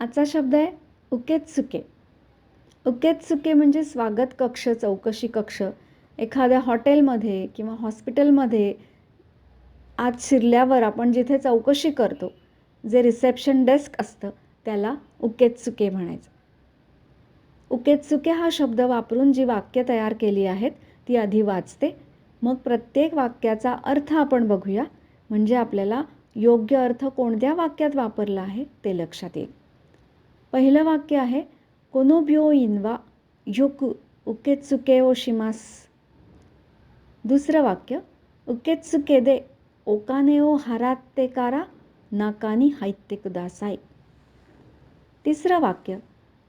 आजचा शब्द आहे उकेत्सुके. उकेत्सुके म्हणजे स्वागत कक्ष चौकशी कक्ष. एखाद्या हॉटेलमध्ये किंवा हॉस्पिटलमध्ये आत शिरल्यावर आपण जिथे चौकशी करतो जे रिसेप्शन डेस्क असतं त्याला उकेत्सुके म्हणायचं. उकेत्सुके हा शब्द वापरून जी वाक्य तयार केली आहेत ती आधी वाचते. मग प्रत्येक वाक्याचा अर्थ आपण बघूया. म्हणजे आपल्याला योग्य अर्थ कोणत्या वाक्यात वापरला आहे ते लक्षात येईल. पहिलं वाक्य आहे कोनोब्यो इनवा योकु उकेत्सुके ओ शिमास. दुसरं वाक्य उकेत्सुके दे ओकाने ओ हरात्ते कारा नाकानी हायत्ते कुदासाई तिसरं वाक्य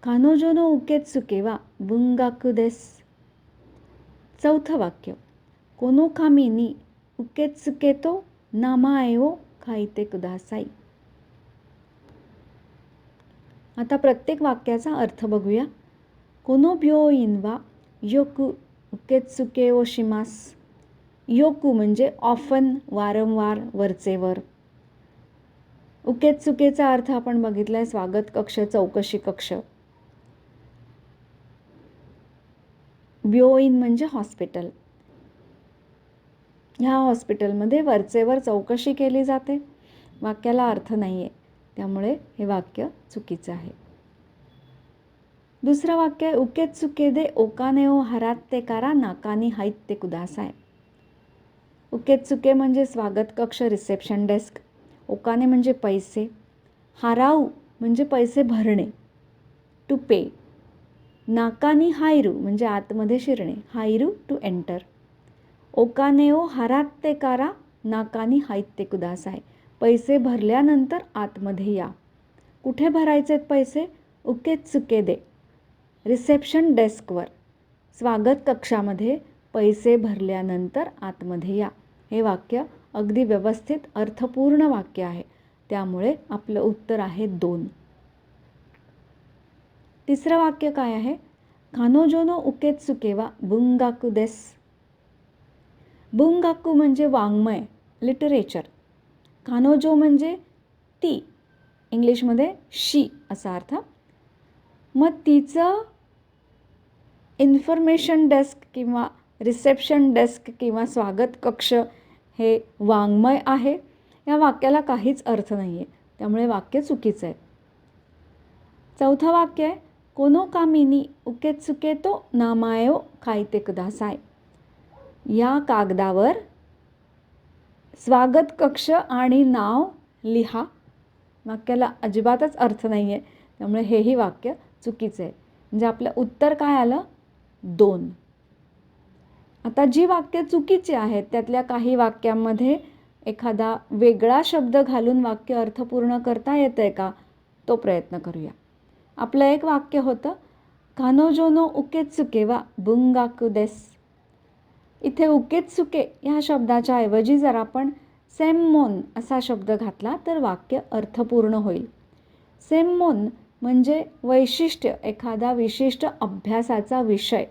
कानोजोनो उकेत्सुके वा बुंगाकु देस चौथं वाक्य कोनो कामिनी उकेत्सुके तो नामाए ओ खायते कुदासाई आता प्रत्येक वाक्याचा अर्थ बघूया. कोनो ब्यो इनवा योकू उकेत्सुके ओ शिमास. योकू म्हणजे ऑफन वारंवार वरचेवर. उकेत्सुकेचा अर्थ आपण बघितला आहे स्वागत कक्ष चौकशी कक्ष. ब्योईन म्हणजे हॉस्पिटल. ह्या हॉस्पिटलमध्ये वरचेवर चौकशी केली जाते. वाक्याला अर्थ नाही आहे त्यामुळे हे वाक्य चुकीचं आहे. दुसरं वाक्य आहे उकेत चुके दे ओकाने ओ हरात ते कारा नाकानी हाईत ते आहे उकेत चुके म्हणजे स्वागत कक्ष रिसेप्शन डेस्क. ओकाने म्हणजे पैसे. हाराऊ म्हणजे पैसे भरणे. टू पे. नाकानी हायरू म्हणजे आतमध्ये शिरणे. हायरू टू एंटर. ओकाने ओ हरात ते कारा नाकानी हाईत ते कुदासाय. पैसे भरल्यानंतर आतमध्ये या. कुठे भरायचे पैसे? उकेत चुके दे. रिसेप्शन डेस्कवर. स्वागत कक्षामध्ये पैसे भरल्यानंतर आतमध्ये या. हे वाक्य अगदी व्यवस्थित अर्थपूर्ण वाक्य आहे. त्यामुळे आपलं उत्तर आहे दोन. तिसरं वाक्य काय आहे? खानोजोनो उकेत सुकेवा बुंगाकू देस. बुंगाकू म्हणजे वाङ्मय लिटरेचर. कानोजो म्हणजे ती. इंग्लिशमध्ये शी असा अर्थ. मग तिचं इन्फॉर्मेशन डेस्क किंवा रिसेप्शन डेस्क किंवा स्वागत कक्ष हे वाङ्मय आहे. या वाक्याला काहीच अर्थ नाही आहे त्यामुळे वाक्य चुकीचं आहे. चौथं वाक्य आहे. कोनो कामिनी उकेत चुके तो नामायो खायते कदासाय या कागदावर स्वागत कक्ष आणि नाव लिहा. वाक्याला अजिबातच अर्थ नाही आहे त्यामुळे हेही वाक्य चुकीचं आहे. म्हणजे आपलं उत्तर काय आलं? दोन. आता जी वाक्य चुकीची आहेत त्यातल्या काही वाक्यांमध्ये एखादा वेगळा शब्द घालून वाक्य अर्थपूर्ण करता येतं आहे का? तो प्रयत्न करूया. आपलं एक वाक्य होतं कानोजोनो उकेत्सुके वा बुंगाकुदेस. इथे उकेत्सुके ह्या शब्दाच्या ऐवजी जर आपण सेममोन असा शब्द घातला तर वाक्य अर्थपूर्ण होईल. सेममोन म्हणजे वैशिष्ट्य एखादा विशिष्ट अभ्यासाचा विषय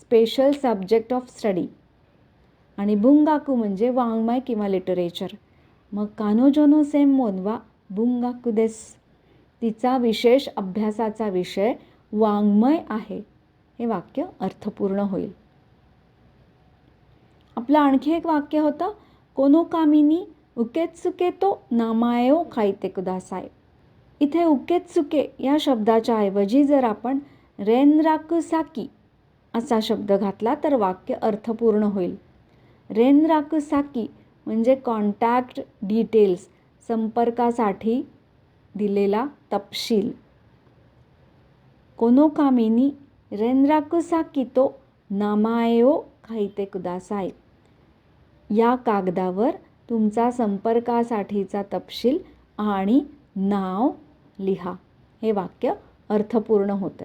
स्पेशल सब्जेक्ट ऑफ स्टडी आणि बुंगाकू म्हणजे वाङ्मय किंवा लिटरेचर मग कानोजोनो सेममोन वा बुंगाकुदेस तिचा विशेष अभ्यासाचा विषय वाङ्मय आहे. हे वाक्य अर्थपूर्ण होईल. आपलं आणखी एक वाक्य होतं कोनो कामिनी उकेत्सुके तो नामायो खायते कुदासाय. इथे उकेत्सुके या शब्दाच्या ऐवजी जर आपण रेनराकुसाकी असा शब्द घातला तर वाक्य अर्थपूर्ण होईल. रेनराकुसाकी म्हणजे कॉन्टॅक्ट डिटेल्स संपर्कासाठी दिलेला तपशील. कोनो कामिनी रेनराकुसाकी तो नामायो खायते कुदासाय. या कागदावर तुमचा संपर्कासाठीचा तपशील आणि नाव लिहा. हे वाक्य अर्थपूर्ण होतं.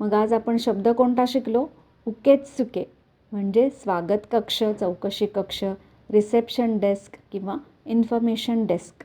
मग आज आपण शब्द कोणता शिकलो? उकेत्सुके म्हणजे स्वागत कक्ष चौकशी कक्ष रिसेप्शन डेस्क किंवा इन्फॉर्मेशन डेस्क.